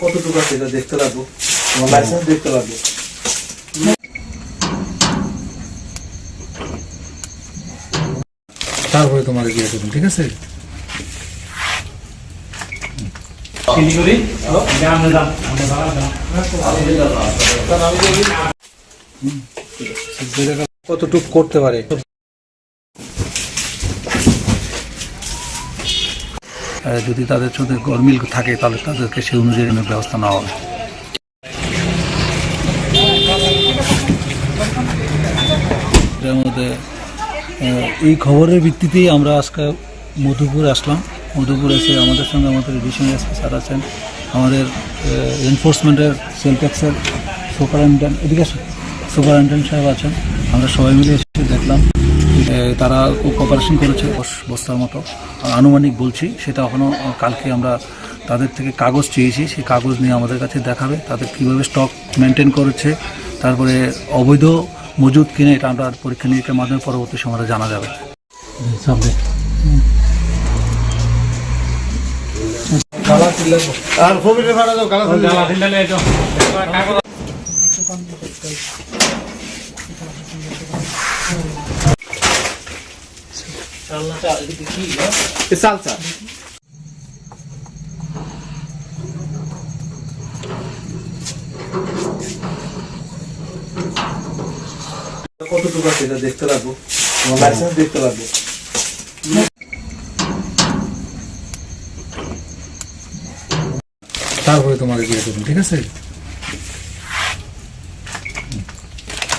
কতটুকু আছে এটা দেখতে লাগবো? তোমার লাইসেন্স দেখতে লাগবে। তারপরে তোমাকে গিয়ে দেবেন ঠিক আছে? শিলিগুড়ি আমরা আমরা কতটুক করতে পারে? যদি তাদের সাথে গরমিল থাকে, তাহলে তাদেরকে সেই অনুযায়ী ব্যবস্থা নেওয়া হবে। মধ্যে এই খবরের ভিত্তিতেই আমরা আজকে মধুপুর আসলাম। মধুপুর এসে আমাদের সঙ্গে আমাদের এডিশনাল এসপি স্যার আছেন। আমাদের এনফোর্সমেন্টের সেল ট্যাক্সের সুপারিনটেন্ডেন্ট এদিকে। সুপারিনটেন্ডেন্ট সাহেব আছেন। আমরা সবাই মিলে এসে দেখলাম তারা খুব কপারেশন করেছে বস- বস্তার মতো। আর আনুমানিক বলছি সেটা এখনও কালকে আমরা তাদের থেকে কাগজ চেয়েছি। সেই কাগজ নিয়ে আমাদের কাছে দেখাবে তাদের কীভাবে স্টক মেনটেন করেছে তারপরে অবৈধ মজুদ কিনে এটা আমরা পরীক্ষা নিরীক্ষার মাধ্যমে পরবর্তী সময়ে জানা যাবে। আর সালসা। কতটুকু আছে এটা দেখতে লাগবো? তোমার লাইসেন্স দেখতে লাগবে। তারপরে তোমাকে গিয়ে দেবেন ঠিক আছে?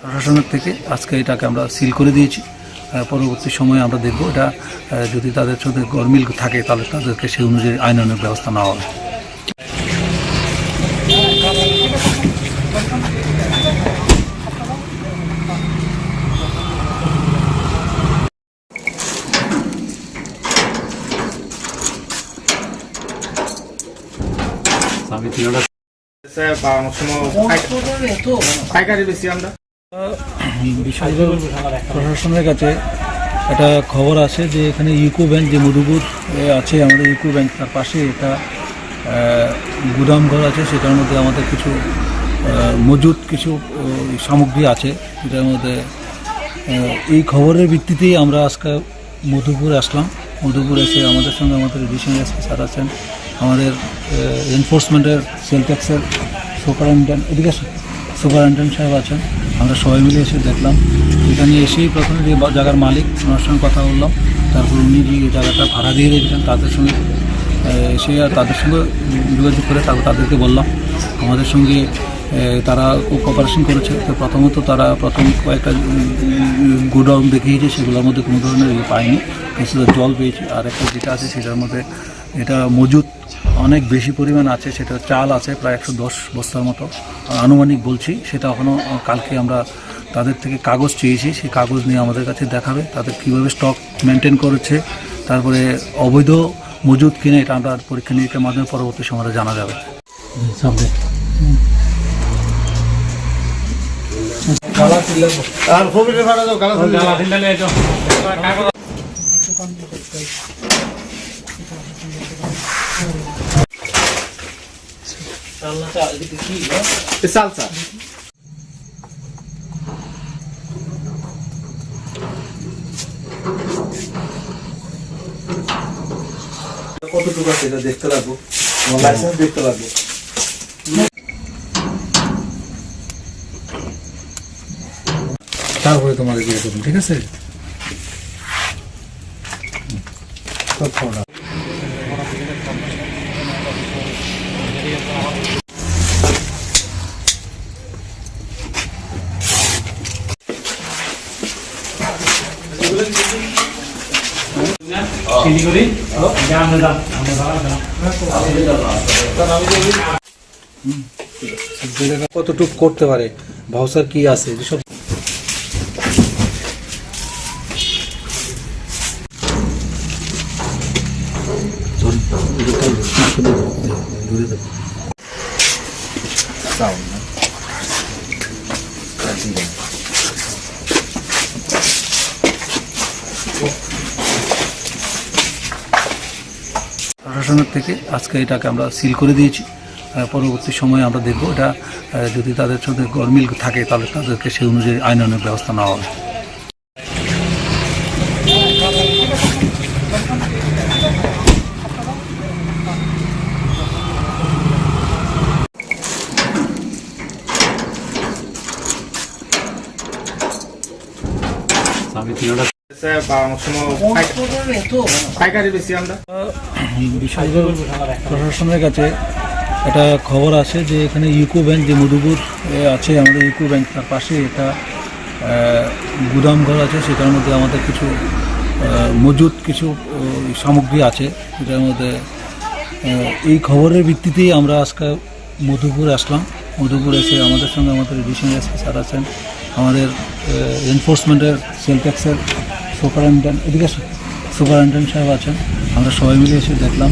প্রশাসনের থেকে আজকে এটাকে আমরা সিল করে দিয়েছি। পরবর্তী সময়ে আমরা দেখব এটা যদি তাদের সাথে গরমিল থাকে, তাহলে তাদেরকে সেই অনুযায়ী আইনানুগ ব্যবস্থা নেওয়া হবে পাওয়ানোর সময় পাইকারি বেশি আমরা বিষয়গুলো প্রশাসনের কাছে একটা খবর আছে যে এখানে ইউকো ব্যাংক যে মধুপুর আছে আমাদের ইউকো ব্যাংক তার পাশে একটা আহ, গুদাম ঘর আছে সেটার মধ্যে আমাদের কিছু আহ, মজুদ কিছু সামগ্রী আছে যেটার মধ্যে এই খবরের ভিত্তিতেই আমরা আজকে মধুপুর আসলাম। মধুপুর এসে আমাদের সঙ্গে আমাদের এডিশনাল এসপি স্যার আছেন, আমাদের এনফোর্সমেন্টের সেল ট্যাক্সের সুপারিনটেন্ডেন্ট এদিকে। সুপারিনটেন্ডেন্ট সাহেব আছেন, আমরা সবাই মিলে এসে দেখলাম। এখানে এসেই প্রথমে যে জায়গার মালিক, ওনার সঙ্গে কথা বললাম, তারপর উনি যে জায়গাটা ভাড়া দিয়ে দিয়েছেন তাদের সঙ্গে এসে আর তাদের সঙ্গে যোগাযোগ করে তারপর তাদেরকে বললাম। আমাদের সঙ্গে তারা কপারেশন করেছে। তো প্রথমত তারা প্রথম কয়েকটা গোডাউন দেখিয়েছে, সেগুলোর মধ্যে কোনো ধরনের ইয়ে পায়নি। কিছুটা জল পেয়েছি আর একটা যেটা আছে সেটার মধ্যে এটা মজুদ অনেক বেশি পরিমাণ আছে সেটা চাল আছে প্রায় একশো দশ বস্তার মতো। আনুমানিক বলছি সেটা এখনও কালকে আমরা তাদের থেকে কাগজ চেয়েছি সেই কাগজ নিয়ে আমাদের কাছে দেখাবে তাদের কীভাবে স্টক মেনটেন করেছে তারপরে অবৈধ মজুদ কিনে এটা আমরা পরীক্ষা নিরীক্ষার মাধ্যমে পরবর্তী সময়ে জানা যাবে। সামনে। আর সালসা। কতটুকু আছে এটা দেখতে লাগবো? লাইসেন্স দেখতে লাগবে। তারপরে তোমাদের বিয়ে করুন ঠিক আছে? দিলাম কতটুক করতে পারে? ভাউসার কি আছে? যেসব প্রশাসনের থেকে আজকে এটাকে আমরা সিল করে দিয়েছি। পরবর্তী সময়ে আমরা দেখব এটা যদি তাদের সাথে গরমিল থাকে, তাহলে তাদেরকে সেই অনুযায়ী আইনানুগ ব্যবস্থা নেওয়া হবে। প্রশাসনের কাছে একটা খবর আছে যে এখানে ইউকো ব্যাংক যে মধুপুর আছে আমাদের ইউকো ব্যাংক তার পাশে একটা গুদাম ঘর আছে সেটার মধ্যে আমাদের কিছু মজুদ কিছু সামগ্রী আছে। যেটার মধ্যে এই খবরের ভিত্তিতেই আমরা আজকে মধুপুর আসলাম। মধুপুর এসে আমাদের সঙ্গে আমাদের এডিশনাল এসপি স্যার আছেন। আমাদের এনফোর্সমেন্টের সেল ট্যাক্সের সুপারিনটেন্ডেন্ট এদিকে সুপারিনটেন্ডেন্ট সাহেব আছেন। আমরা সবাই মিলে এসে দেখলাম।